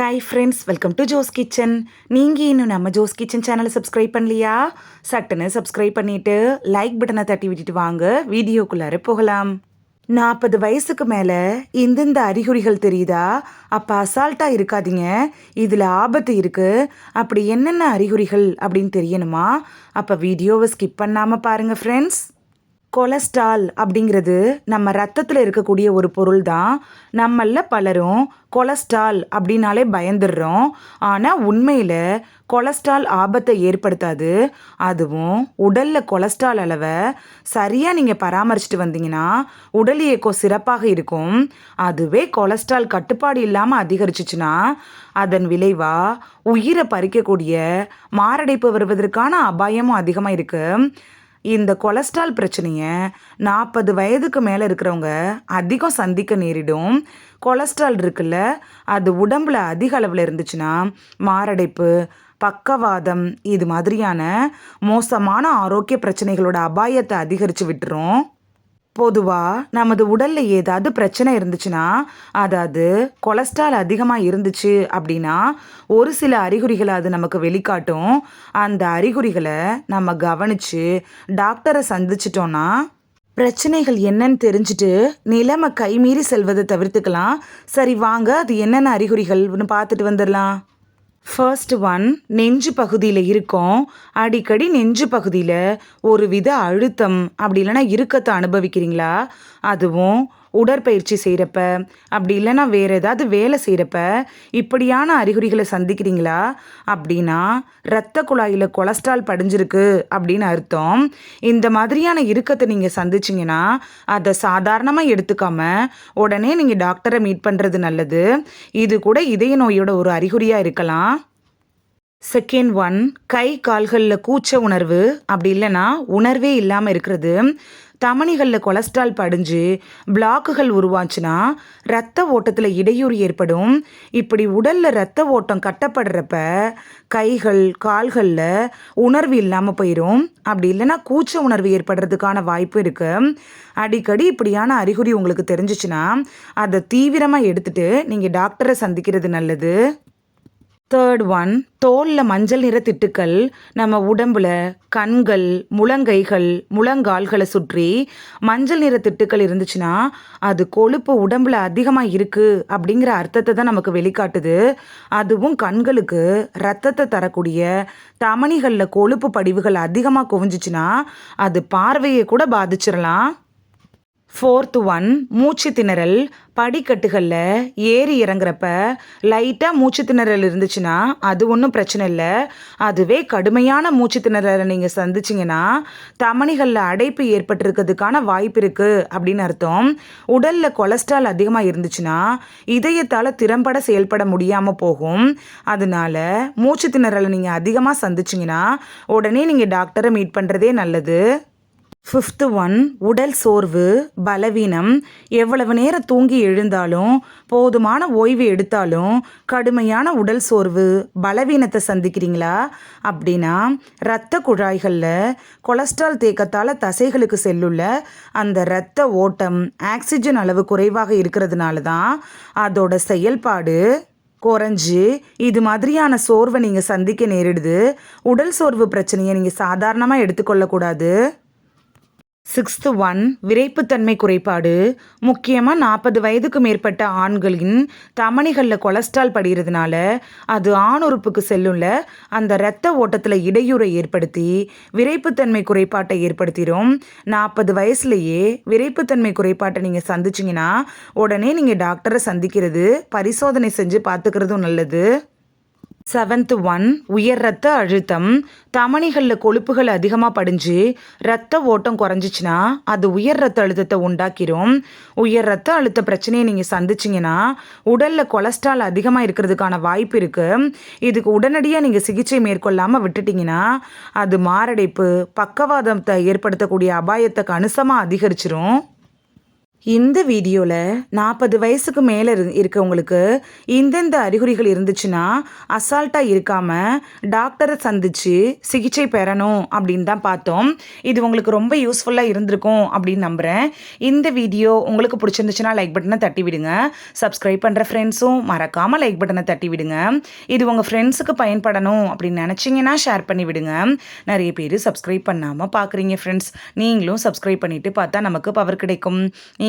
Hi friends welcome to Jo's kitchen நீங்கள் இன்னும் நம்ம ஜோஸ் கிச்சன் சேனலை சப்ஸ்கிரைப் பண்ணலையா? சட்டுன்னு சப்ஸ்கிரைப் பண்ணிவிட்டு லைக் பட்டனை தட்டி விட்டுட்டு வாங்க. வீடியோக்குள்ளார போகலாம். நாற்பது வயசுக்கு மேலே எந்தெந்த அறிகுறிகள் தெரியுதா? அப்போ அசால்ட்டாக இருக்காதீங்க. இதில் ஆபத்து இருக்குது அப்படி என்னென்ன அறிகுறிகள் அப்படின்னு தெரியணுமா? அப்போ வீடியோவை ஸ்கிப் பண்ணாமல் பாருங்கள் ஃப்ரெண்ட்ஸ் கொலஸ்ட்ரால் அப்படிங்கிறது நம்ம ரத்தத்தில் இருக்கக்கூடிய ஒரு பொருள் தான் நம்மள பலரும் கொலஸ்ட்ரால் அப்படின்னாலே பயந்துடுறோம் ஆனால் உண்மையில் கொலஸ்ட்ரால் ஆபத்தை ஏற்படுத்தாது. அதுவும் உடலில் கொலஸ்ட்ரால் அளவை சரியாக நீங்கள் பராமரிச்சுட்டு வந்தீங்கன்னா உடல் இயக்கம் சிறப்பாக இருக்கும். அதுவே கொலஸ்ட்ரால் கட்டுப்பாடு இல்லாமல் அதிகரிச்சிச்சுன்னா அதன் விளைவாக உயிரை பறிக்கக்கூடிய மாரடைப்பு வருவதற்கான அபாயமும் அதிகமாக இருக்குது இந்த கொலஸ்ட்ரால் பிரச்சனையை நாற்பது வயதுக்கு மேலே இருக்கிறவங்க அதிகம் சந்திக்க நேரிடும். கொலஸ்ட்ரால் இருக்குல்ல அது உடம்புல அதிக அளவில் இருந்துச்சுன்னா மாரடைப்பு பக்கவாதம் இது மாதிரியான மோசமான ஆரோக்கிய பிரச்சனைகளோட அபாயத்தை அதிகரித்து விட்டுரும். பொதுவாக நமது உடலில் ஏதாவது பிரச்சனை இருந்துச்சுன்னா அதாவது கொலஸ்ட்ரால் அதிகமாக இருந்துச்சு அப்படின்னா ஒரு சில அறிகுறிகளை அது நமக்கு வெளிக்காட்டும். அந்த அறிகுறிகளை நம்ம கவனித்து டாக்டரை சந்திச்சிட்டோன்னா பிரச்சனைகள் என்னன்னு தெரிஞ்சுட்டு நிலைமை கைமீறி செல்வதை தவிர்த்துக்கலாம். சரி வாங்க அது என்னென்ன அறிகுறிகள்னு பார்த்துட்டு வந்துடலாம். ஃபர்ஸ்ட் ஒன் நெஞ்சு பகுதியில் இருக்கும். அடிக்கடி நெஞ்சு பகுதியில் ஒரு வித அழுத்தம் அப்படி இல்லைன்னா இறுக்கத்தை அனுபவிக்கிறீங்களா? அதுவும் உடற்பயிற்சி செய்கிறப்ப அப்படி இல்லைன்னா வேறு ஏதாவது வேலை செய்கிறப்ப இப்படியான அறிகுறிகளை சந்திக்கிறீங்களா? அப்படின்னா இரத்த குழாயில் கொலஸ்ட்ரால் படிஞ்சிருக்கு அப்படின்னு அர்த்தம். இந்த மாதிரியான இறுக்கத்தை நீங்கள் சந்திச்சிங்கன்னா அதை சாதாரணமாக எடுத்துக்காம உடனே நீங்கள் டாக்டரை மீட் பண்ணுறது நல்லது. இது கூட இதய நோயோட ஒரு அறிகுறியாக இருக்கலாம். செகண்ட் ஒன் கை கால்களில் கூச்ச உணர்வு. அப்படி இல்லைன்னா உணர்வே இல்லாமல் இருக்கிறது. தமனிகளில் கொலஸ்ட்ரால் படிஞ்சு பிளாக்குகள் உருவாச்சுன்னா ரத்த ஓட்டத்தில் இடையூறு ஏற்படும். இப்படி உடலில் ரத்த ஓட்டம் கட்டப்படுறப்ப கைகள் கால்களில் உணர்வு இல்லாமல் போயிடும் அப்படி இல்லைன்னா கூச்ச உணர்வு ஏற்படுறதுக்கான வாய்ப்பு இருக்குது அடிக்கடி இப்படியான அறிகுறி உங்களுக்கு தெரிஞ்சிச்சுன்னா அதை தீவிரமாக எடுத்துகிட்டு நீங்கள் டாக்டரை சந்திக்கிறது நல்லது. தேர்ட் ஒன் தோலில் மஞ்சள் நிற திட்டுக்கள் நம்ம உடம்புல கண்கள் முழங்கைகள் முழங்கால்களை சுற்றி மஞ்சள் நிற திட்டுக்கள் இருந்துச்சுன்னா அது கொழுப்பு உடம்புல அதிகமாக இருக்குது அப்படிங்கிற அர்த்தத்தை தான் நமக்கு வெளிக்காட்டுது. அதுவும் கண்களுக்கு ரத்தத்தை தரக்கூடிய தமணிகளில் கொழுப்பு படிவுகள் அதிகமாக குவிஞ்சிச்சுன்னா அது பார்வையை கூட பாதிச்சிடலாம் ஃபோர்த் ஒன் மூச்சு திணறல். படிக்கட்டுகளில் ஏறி இறங்குறப்ப லைட்டாக மூச்சு திணறல் இருந்துச்சுன்னா அது ஒன்றும் பிரச்சனை இல்லை. அதுவே கடுமையான மூச்சு திணறலை நீங்கள் சந்திச்சிங்கன்னா தமணிகளில் அடைப்பு ஏற்பட்டிருக்கிறதுக்கான வாய்ப்பு இருக்குது அப்படின்னு அர்த்தம். உடலில் கொலஸ்ட்ரால் அதிகமாக இருந்துச்சுன்னா இதயத்தால் திறம்பட செயல்பட முடியாமல் போகும். அதனால மூச்சு திணறலை நீங்கள் அதிகமாக சந்திச்சிங்கன்னா உடனே நீங்கள் டாக்டரை மீட் பண்ணுறதே நல்லது. ஃபிஃப்த்து ஒன் உடல் சோர்வு பலவீனம். எவ்வளவு நேரம் தூங்கி எழுந்தாலும் போதுமான ஓய்வு எடுத்தாலும் கடுமையான உடல் சோர்வு பலவீனத்தை சந்திக்கிறீங்களா? அப்படின்னா இரத்த குழாய்களில் கொலஸ்ட்ரால் தேக்கத்தால் தசைகளுக்கு செல்லுள்ள அந்த இரத்த ஓட்டம் ஆக்சிஜன் அளவு குறைவாக இருக்கிறதுனால தான் அதோட செயல்பாடு குறைஞ்சி இது மாதிரியான சோர்வை நீங்கள் சந்திக்க நேரிடுது. உடல் சோர்வு பிரச்சனையை நீங்கள் சாதாரணமாக எடுத்துக்கொள்ளக்கூடாது. சிக்ஸ்த்து ஒன் விரைப்புத்தன்மை குறைபாடு. முக்கியமாக நாற்பது வயதுக்கு மேற்பட்ட ஆண்களின் தமனிகளில் கொலஸ்ட்ரால் படுகிறதுனால அது ஆண் உறுப்புக்கு செல்லும்ல அந்த இரத்த ஓட்டத்தில் இடையூறை ஏற்படுத்தி விரைப்புத்தன்மை குறைபாட்டை ஏற்படுத்திடும் நாற்பது வயசுலேயே விரைப்புத்தன்மை குறைபாட்டை நீங்கள் சந்திச்சிங்கன்னா உடனே நீங்கள் டாக்டரை சந்திக்கிறது பரிசோதனை செஞ்சு பார்த்துக்கிறதும் நல்லது. செவன்த் ஒன் உயர் ரத்த அழுத்தம். தமனிகளில் கொழுப்புகள் அதிகமாக படிஞ்சு ரத்த ஓட்டம் குறைஞ்சிச்சின்னா அது உயர் ரத்த அழுத்தத்தை உண்டாக்கிரும். உயர் ரத்த அழுத்த பிரச்சனையை நீங்கள் சந்திச்சிங்கன்னா உடலில் கொலஸ்ட்ரால் அதிகமாக இருக்கிறதுக்கான வாய்ப்பு இருக்குது இதுக்கு உடனடியாக நீங்கள் சிகிச்சை மேற்கொள்ளாமல் விட்டுட்டிங்கன்னா அது மாரடைப்பு பக்கவாதத்தை ஏற்படுத்தக்கூடிய அபாயத்தை கணிசமாக அதிகரிச்சிரும். இந்த வீடியோவில் நாற்பது வயசுக்கு மேலே இரு இருக்கவங்களுக்கு இந்தெந்த அறிகுறிகள் இருந்துச்சுன்னா அசால்ட்டாக இருக்காமல் டாக்டரை சந்தித்து சிகிச்சை பெறணும் அப்படின்னு தான் பார்த்தோம். இது உங்களுக்கு ரொம்ப யூஸ்ஃபுல்லாக இருந்திருக்கும் அப்படின்னு நம்புகிறேன் இந்த வீடியோ உங்களுக்கு பிடிச்சிருந்துச்சுன்னா லைக் பட்டனை தட்டி விடுங்க. சப்ஸ்கிரைப் பண்ணுற ஃப்ரெண்ட்ஸும் மறக்காமல் லைக் பட்டனை தட்டி விடுங்க. இது உங்கள் ஃப்ரெண்ட்ஸுக்கு பயன்படணும் அப்படின்னு நினச்சிங்கன்னா ஷேர் பண்ணி விடுங்க. நிறைய பேர் சப்ஸ்கிரைப் பண்ணாமல் பார்க்குறீங்க ஃப்ரெண்ட்ஸ் நீங்களும் சப்ஸ்கிரைப் பண்ணிவிட்டு பார்த்தா நமக்கு பவர் கிடைக்கும்.